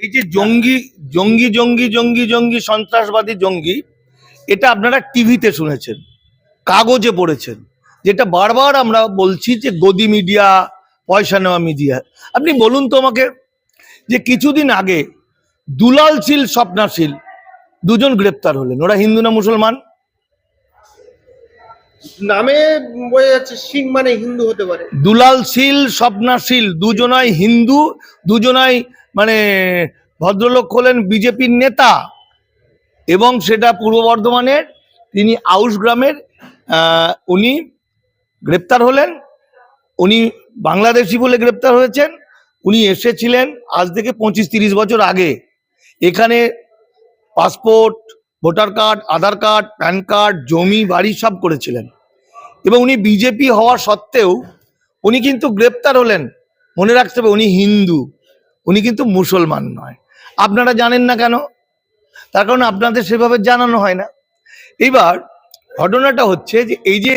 এই যে জঙ্গি জঙ্গি জঙ্গি জঙ্গি জঙ্গি সন্ত্রাসবাদী জঙ্গি এটা আপনারা টিভিতে শুনেছেন কাগজে পড়েছেন যেটা বারবার আমরা বলছি যে গদি মিডিয়া পয়সা নেওয়া মিডিয়া। আপনি বলুন তো আমাকে যে কিছুদিন আগে দুলাল শীল স্বপ্নাশীল দুজন গ্রেপ্তার হলেন। ওরা হিন্দু না মুসলমান? নামে বোঝা যাচ্ছে সিং মানে হিন্দু হতে পারে। দুলাল শীল স্বপ্নাশীল দুজনাই হিন্দু দুজনাই মানে ভদ্রলোক হলেন বিজেপির নেতা এবং সেটা পূর্ব বর্ধমানের, তিনি আউশ গ্রামের উনি গ্রেপ্তার হলেন, উনি বাংলাদেশি বলে গ্রেপ্তার হয়েছেন, উনি এসেছিলেন আজ থেকে পঁচিশ তিরিশ বছর আগে। এখানে passport, voter card, Aadhaar card, PAN card, জমি, বাড়ি সব করেছিলেন। এবং উনি বিজেপি হওয়া সত্ত্বেও উনি কিন্তু গ্রেপ্তার হলেন, মনে রাখতে হবে উনি হিন্দু। উনি কিন্তু মুসলমান নয়। আপনারা জানেন না কেন? তার কারণ আপনাদের সেভাবে জানানো হয় না। এবার ঘটনাটা হচ্ছে যে এই যে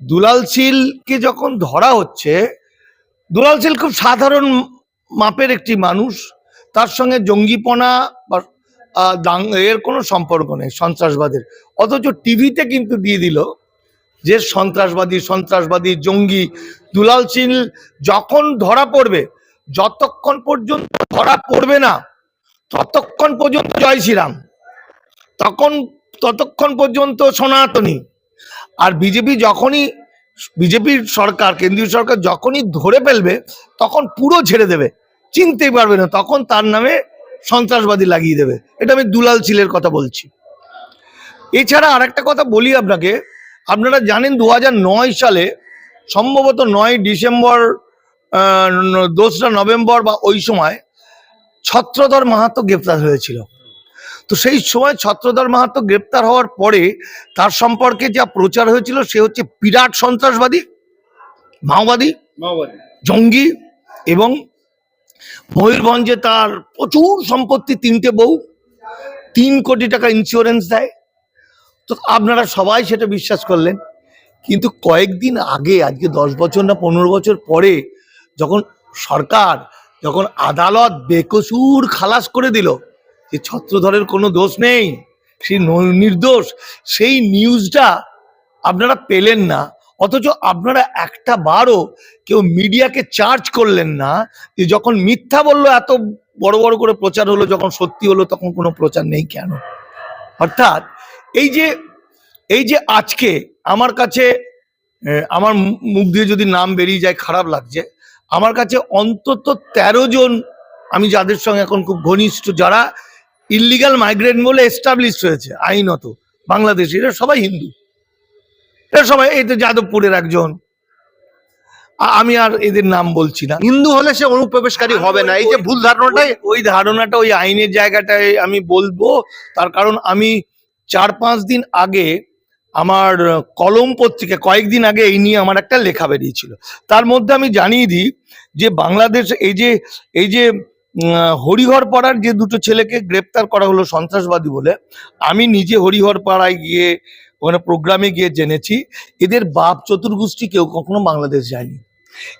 দুলাল শীলকে যখন ধরা হচ্ছে, দুলাল শীল খুব সাধারণ মাপের একটি মানুষ। তার সঙ্গে জঙ্গিপনা বা এর কোনো সম্পর্ক নেই সন্ত্রাসবাদের। অথচ টিভিতে কিন্তু দিয়ে দিল যে সন্ত্রাসবাদী সন্ত্রাসবাদী, জঙ্গি দুলাল শীল যখন ধরা পড়বে যতক্ষণ পর্যন্ত ধরা পড়বে না, ততক্ষণ পর্যন্ত জয় শ্রীরাম। তখন, ততক্ষণ পর্যন্ত সনাতনী। আর বিজেপি যখনই, বিজেপির সরকার, কেন্দ্রীয় সরকার যখনই ধরে ফেলবে, তখন পুরো ছেড়ে দেবে। চিনতেই পারবে না, তখন তার নামে সন্ত্রাসবাদী লাগিয়ে দেবে। এটা আমি দুলাল চিলের কথা বলছি। এছাড়া আরেকটা কথা বলি আপনাকে। আপনারা জানেন দু সালে, সম্ভবত নয় ডিসেম্বর দোসরা নভেম্বর বা ওই সময় ছত্রধর মাহাতো গ্রেপ্তার হয়েছিল। তো সেই সময় ছত্রধর মাহাতো গ্রেপ্তার হওয়ার পরে তার সম্পর্কে যা প্রচার হয়েছিল সে হচ্ছে বিরাট সন্ত্রাসবাদী মাওবাদী মাওবাদী। জঙ্গি এবং ময়ূরভঞ্জে তার প্রচুর সম্পত্তি তিনটে বউ তিন কোটি টাকা ইন্স্যুরেন্স দেয়। তো আপনারা সবাই সেটা বিশ্বাস করলেন। কিন্তু কয়েকদিন আগে আজকে দশ বছর না পনেরো বছর পরে যখন সরকার, যখন আদালত বেকসুর খালাস করে দিল যে ছত্রধরের কোনো দোষ নেই সে নির্দোষ, সেই নিউজটা আপনারা পেলেন না, অথচ আপনারা একটা বারও কেউ মিডিয়াকে চার্জ করলেন না যে যখন মিথ্যা বলল এত বড় বড় করে প্রচার হলো, যখন সত্যি হলো, তখন কোনো প্রচার নেই কেন? অর্থাৎ এই যে এই যে আজকে আমার কাছে আমার মুখ দিয়ে যদি নাম বেরিয়ে যায়, খারাপ লাগছে। আমার কাছে অন্তত তেরো জন আমি যাদের সঙ্গে এখন খুব ঘনিষ্ঠ যারা ইলিগাল মাইগ্রেন্ট বলে এস্টাবলিশ হয়েছে আইনত বাংলাদেশি এরা সবাই হিন্দু। এরা সবাই এই তো যাদবপুরের একজন। আমি আর এদের নাম বলছি না। হিন্দু হলে সে অনুপ্রবেশকারী হবে না এই যে ভুল ধারণাটাই ওই- ওই ধারণাটা ওই আইনের জায়গাটায় আমি বলব তার কারণ আমি চার পাঁচ দিন আগে আমার কলম পত্রিকা, কয়েকদিন আগে এই নিয়ে আমার একটা লেখা বেরিয়েছিল। তার মধ্যে আমি জানিয়ে দিই যে বাংলাদেশ, এই যে এই যে হরিহর পাড়ার যে দুটো ছেলেকে গ্রেপ্তার করা হলো সন্ত্রাসবাদী বলে, আমি নিজে হরিহর পাড়ায় গিয়ে ওখানে প্রোগ্রামে গিয়ে জেনেছি, এদের বাপ চতুর্গোষ্ঠী কেউ কখনো বাংলাদেশ যায়নি।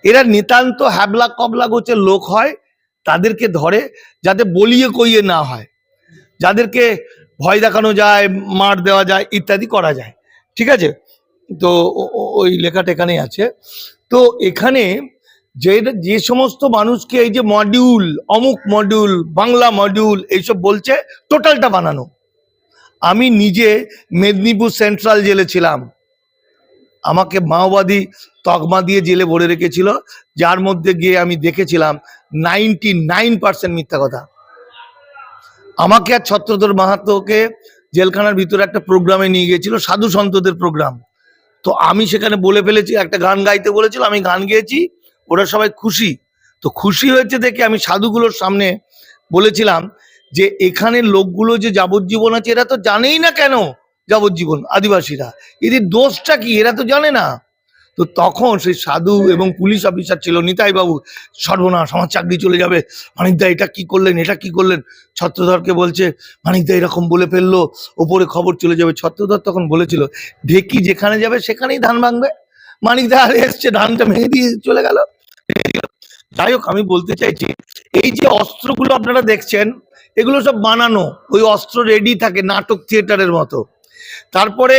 এরা নিতান্ত হ্যাবলা কবলা গোছের লোক হয়, তাদেরকে ধরে যাতে বলিয়ে কইয়ে না হয়, যাদেরকে ভয় দেখানো যায়, মার দেওয়া যায়, ইত্যাদি করা যায়। ঠিক আছে? তো ওই লেখাটা এখানেই আছে। তো এখানে যে যে সমস্ত মানুষকে এই যে মডিউল অমুক মডিউল বাংলা মডিউল এইসব বলছে টোটালটা বানানো। আমি নিজে মেদিনীপুর সেন্ট্রাল জেলে ছিলাম। আমাকে মাওবাদী তকমা দিয়ে জেলে ভরে রেখেছিল। যার মধ্যে গিয়ে আমি দেখেছিলাম নাইনটি নাইন পার্সেন্ট মিথ্যা কথা। আমাকে আর ছত্রধর মাহাতোকে জেলখানার ভিতরে একটা প্রোগ্রামে নিয়ে গিয়েছিল, সাধু সন্তদের প্রোগ্রাম। তো আমি সেখানে বলে ফেলেছি, একটা গান গাইতে বলেছিল, আমি গান গেয়েছি, ওরা সবাই খুশি। তো খুশি হয়েছে দেখে আমি সাধুগুলোর সামনে বলেছিলাম যে এখানে লোকগুলো যে যাবজ্জীবন আছে, এরা তো জানেই না কেন যাবজ্জীবন, আদিবাসীরা। এদের দোষটা কি? এরা তো জানে না। তো তখন সেই সাধু এবং পুলিশ অফিসার ছিল নিতাই বাবু সর্বনাশ, আমার চাকরি চলে যাবে। মানিকদা, এটা কি করলেন, এটা কি করলেন? ছত্রধরকে বলছে, মানিকদা এরকম বলে ফেলল, ওপরে খবর চলে যাবে। ছত্রধর তখন বলেছিল, ঢেকি যেখানে যাবে সেখানেই ধান ভাঙবে। মানিকদা আর এসছে, ধানটা ভেঙে দিয়ে চলে গেল। যাই হোক, আমি বলতে চাইছি, এই যে অস্ত্রগুলো আপনারা দেখছেন, এগুলো সব বানানো, ওই অস্ত্র রেডি থাকে নাটক থিয়েটারের মতো। তারপরে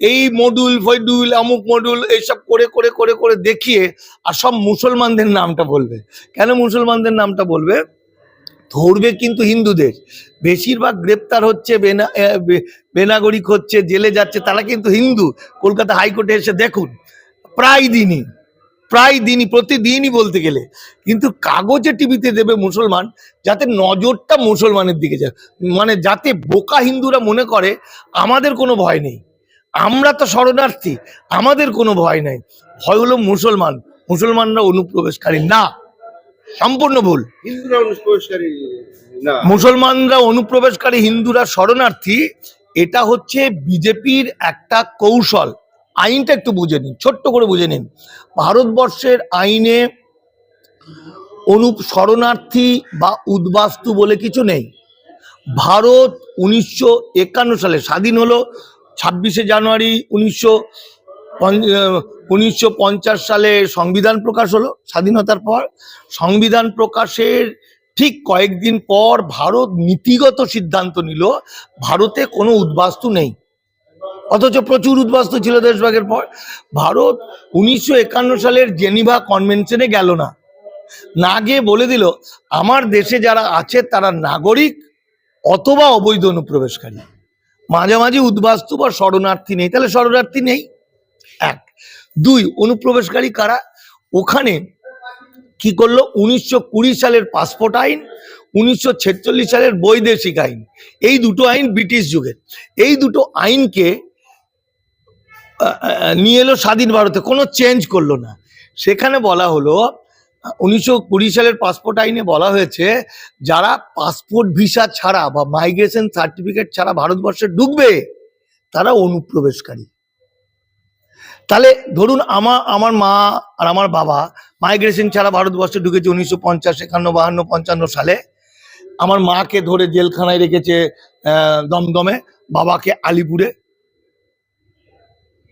এই মডুল ফৈডুল অমুক মডুল এইসব করে করে করে করে দেখিয়ে আর সব মুসলমানদের নামটা বলবে। কেন মুসলমানদের নামটা বলবে? ধরবে কিন্তু হিন্দুদের। বেশিরভাগ গ্রেপ্তার হচ্ছে, বেনা বেনাগরিক হচ্ছে, জেলে যাচ্ছে, তারা কিন্তু হিন্দু। কলকাতা হাইকোর্টে এসে দেখুন, প্রায় দিনই। প্রায় দিনই প্রতিদিনই বলতে গেলে। কিন্তু কাগজে টিভিতে দেবে মুসলমান যাতে নজরটা মুসলমানের দিকে যায়। মানে যাতে বোকা হিন্দুরা মনে করে আমাদের কোনো ভয় নেই। আমরা তো শরণার্থী আমাদের কোনো ভয় নেই। ভয় হলো মুসলমান মুসলমানরা অনুপ্রবেশকারী না। সম্পূর্ণ ভুল। হিন্দুরা অনুপ্রবেশকারী না। মুসলমানরা অনুপ্রবেশকারী হিন্দুরা শরণার্থী এটা হচ্ছে বিজেপির একটা কৌশল। আইনটা একটু বুঝে নিন, ছোট্ট করে বুঝে নিন। ভারতবর্ষের আইনে অনুপ, শরণার্থী বা উদ্বাস্তু বলে কিছু নেই। ভারত উনিশশো একান্ন সালে স্বাধীন হলো, ছাব্বিশে জানুয়ারি উনিশশো উনিশশো সালে সংবিধান প্রকাশ হলো, স্বাধীনতার পর। সংবিধান প্রকাশের ঠিক কয়েকদিন পর ভারত নীতিগত সিদ্ধান্ত নিল, ভারতে কোনো উদ্বাস্তু নেই। অথচ প্রচুর উদ্বাস্তু ছিল দেশভাগের পর। ভারত উনিশশো একান্ন সালের জেনিভা কনভেনশনে গেল না। না গিয়ে বলে দিল, আমার দেশে যারা আছে তারা নাগরিক অথবা অবৈধ অনুপ্রবেশকারী। মাঝামাঝি উদ্বাস্তু বা শরণার্থী নেই। তাহলে শরণার্থী নেই? এক। দুই, অনুপ্রবেশকারী কারা? ওখানে কি করল? উনিশশো কুড়ি সালের পাসপোর্ট আইন, উনিশশো ছেচল্লিশ সালের বৈদেশিক আইন। এই দুটো আইন ব্রিটিশ যুগের। এই দুটো আইনকে নিয়ে এলো স্বাধীন ভারতে, কোনো চেঞ্জ করল না। সেখানে বলা হলো, উনিশশো কুড়ি সালের পাসপোর্ট আইনে বলা হয়েছে, যারা পাসপোর্ট ভিসা ছাড়া বা মাইগ্রেশন সার্টিফিকেট ছাড়া ভারতবর্ষে ঢুকবে, তারা অনুপ্রবেশকারী। তাহলে ধরুন আমার আমার মা আর আমার বাবা মাইগ্রেশন ছাড়া ভারতবর্ষে ঢুকেছে উনিশশো পঞ্চাশ, একান্ন, বাহান্ন, পঞ্চান্ন সালে। আমার মাকে ধরে জেলখানায় রেখেছে দমদমে, বাবাকে আলিপুরে।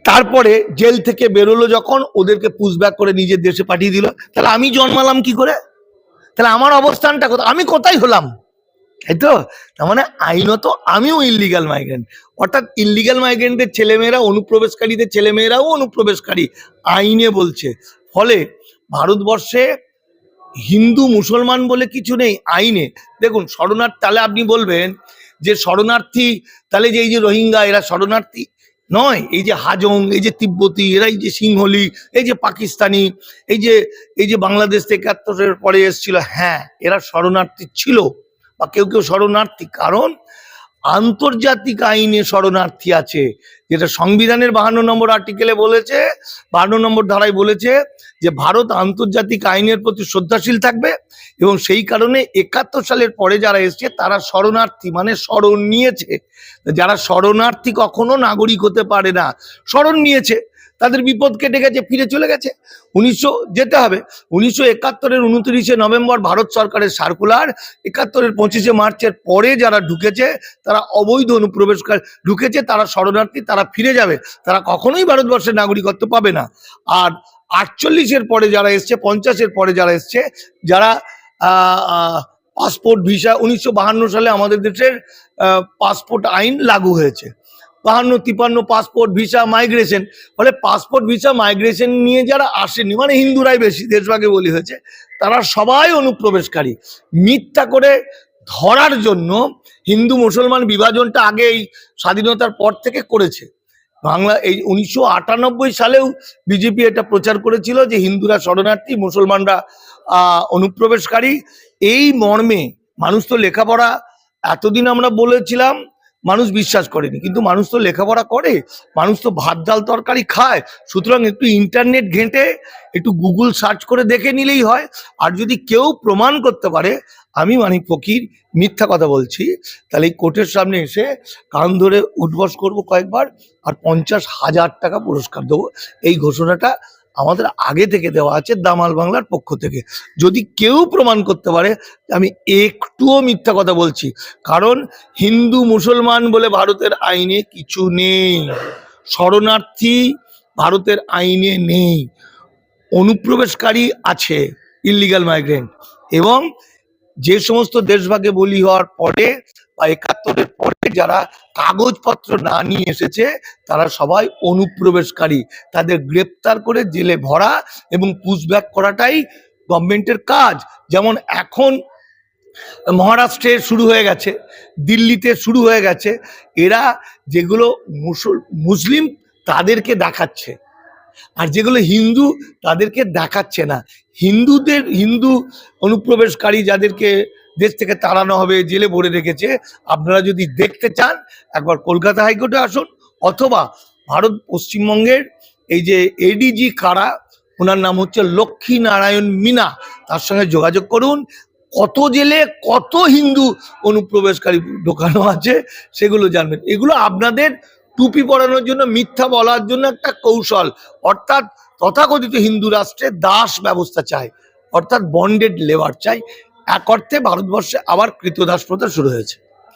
তারপরে জেল থেকে বেরোলো যখন, ওদেরকে পুশব্যাক করে নিজের দেশে পাঠিয়ে দিল। তাহলে আমি জন্মালাম কি করে? তাহলে আমার অবস্থানটা কোথায়? আমি কোথায় হলাম? তাই তো? তার মানে আইনত আমিও ইল্লিগাল মাইগ্রেন্ট অর্থাৎ ইল্লিগাল মাইগ্রেন্টের ছেলেমেয়েরা, অনুপ্রবেশকারীদের ছেলেমেয়েরাও অনুপ্রবেশকারী, আইনে বলছে। ফলে ভারতবর্ষে হিন্দু, মুসলমান বলে কিছু নেই, আইনে। দেখুন, শরণার্থী, তাহলে আপনি বলবেন যে শরণার্থী, তাহলে যে এই যে রোহিঙ্গা, এরা শরণার্থী? নয়, এই যে হাজং, এই যে তিব্বতী এরা এই যে সিংহলি, এই যে পাকিস্তানি, এই যে এই যে বাংলাদেশ থেকে একাত্তরের পরে এসেছিল হ্যাঁ এরা শরণার্থী ছিল, বা কেউ কেউ শরণার্থী। কারণ আন্তর্জাতিক আইনে শরণার্থী আছে। যেটা সংবিধানের বাহান্ন নম্বর আর্টিকেলে বলেছে, বাহান্ন নম্বর ধারায় বলেছে যে ভারত আন্তর্জাতিক আইনের প্রতি শ্রদ্ধাশীল থাকবে এবং সেই কারণে একাত্তর সালের পরে যারা এসছে, তারা শরণার্থী মানে শরণ নিয়েছে। যারা শরণার্থী কখনো নাগরিক হতে পারে না, শরণ নিয়েছে। তাদের বিপদ কেটে গেছে, ফিরে চলে গেছে। উনিশশো, যেতে হবে। উনিশশো একাত্তরের উনত্রিশে নভেম্বর ভারত সরকারের সার্কুলার একাত্তরের পঁচিশে মার্চের পরে যারা ঢুকেছে, তারা অবৈধ অনুপ্রবেশকারী ঢুকেছে, তারা শরণার্থী, তারা ফিরে যাবে। তারা কখনোই ভারতবর্ষের নাগরিকত্ব পাবে না। আর আটচল্লিশের পরে যারা এসছে, পঞ্চাশের পরে যারা এসছে, যারা পাসপোর্ট ভিসা উনিশশো সালে আমাদের দেশের পাসপোর্ট আইন লাগু হয়েছে। বাহান্ন, তিপান্ন পাসপোর্ট ভিসা মাইগ্রেশন ফলে পাসপোর্ট ভিসা মাইগ্রেশন নিয়ে যারা আসেনি মানে হিন্দুরাই বেশি, দেশভাগে বলি হয়েছে, তারা সবাই অনুপ্রবেশকারী। মিথ্যা করে ধরার জন্য হিন্দু মুসলমান বিভাজনটা আগে এই স্বাধীনতার পর থেকে করেছে। বাংলা এই উনিশশো আটানব্বই সালেও বিজেপি এটা প্রচার করেছিল যে হিন্দুরা শরণার্থী, মুসলমানরা অনুপ্রবেশকারী। এই মর্মে মানুষ তো লেখাপড়া, এতদিন আমরা বলেছিলাম মানুষ বিশ্বাস করেনি। কিন্তু মানুষ তো লেখাপড়া করে, মানুষ তো ভাত, ডাল, তরকারি খায়। সুতরাং একটু ইন্টারনেট ঘেঁটে, একটু গুগল সার্চ করে দেখে নিলেই হয়। আর যদি কেউ প্রমাণ করতে পারে, আমি মানিক ফকির, মিথ্যা কথা বলছি, তাহলে এই কোর্টের সামনে এসে কান ধরে উঠবস করব কয়েকবার, আর পঞ্চাশ হাজার টাকা পুরস্কার দেবো। এই ঘোষণাটা আমাদের আগে থেকে দেওয়া আছে দামাল বাংলার পক্ষ থেকে। যদি কেউ প্রমাণ করতে পারে, আমি একটুও মিথ্যা কথা বলছি। কারণ হিন্দু মুসলমান বলে ভারতের আইনে কিছু নেই। শরণার্থী ভারতের আইনে নেই। অনুপ্রবেশকারী আছে ইলিগাল মাইগ্রেন্ট এবং যে সমস্ত দেশভাগে বলি হওয়ার পরে বা একাত্তরের পরে যারা কাগজপত্র না নিয়ে এসেছে, তারা সবাই অনুপ্রবেশকারী। তাদের গ্রেপ্তার করে জেলে ভরা এবং পুশব্যাক করাটাই গভর্নমেন্টের কাজ। যেমন এখন মহারাষ্ট্রে শুরু হয়ে গেছে, দিল্লিতে শুরু হয়ে গেছে, এরা যেগুলো মুসল, মুসলিম তাদেরকে দেখাচ্ছে। আর যেগুলো হিন্দু তাদেরকে দেখাচ্ছে না। হিন্দুদের, হিন্দু অনুপ্রবেশকারী যাদেরকে দেশ থেকে তাড়ানো হবে, জেলে ভরে রেখেছে, আপনারা যদি দেখতে চান, একবার কলকাতা হাইকোর্টে আসুন, অথবা ভারত পশ্চিমবঙ্গের এই যে এডিজি কারা, ওনার নাম হচ্ছে লক্ষ্মী নারায়ণ মিনা, তার সঙ্গে যোগাযোগ করুন। কত জেলে কত হিন্দু অনুপ্রবেশকারী ঢোকানো আছে, সেগুলো জানবেন। এগুলো আপনাদের টুপি পরানোর জন্য, মিথ্যা বলার জন্য একটা কৌশল। অর্থাৎ তথাকথিত হিন্দু রাষ্ট্রে দাস ব্যবস্থা চায় অর্থাৎ বন্ডেড লেবার চাই। এক অর্থে ভারতবর্ষে আবার কৃতদাস প্রথা শুরু হয়েছে।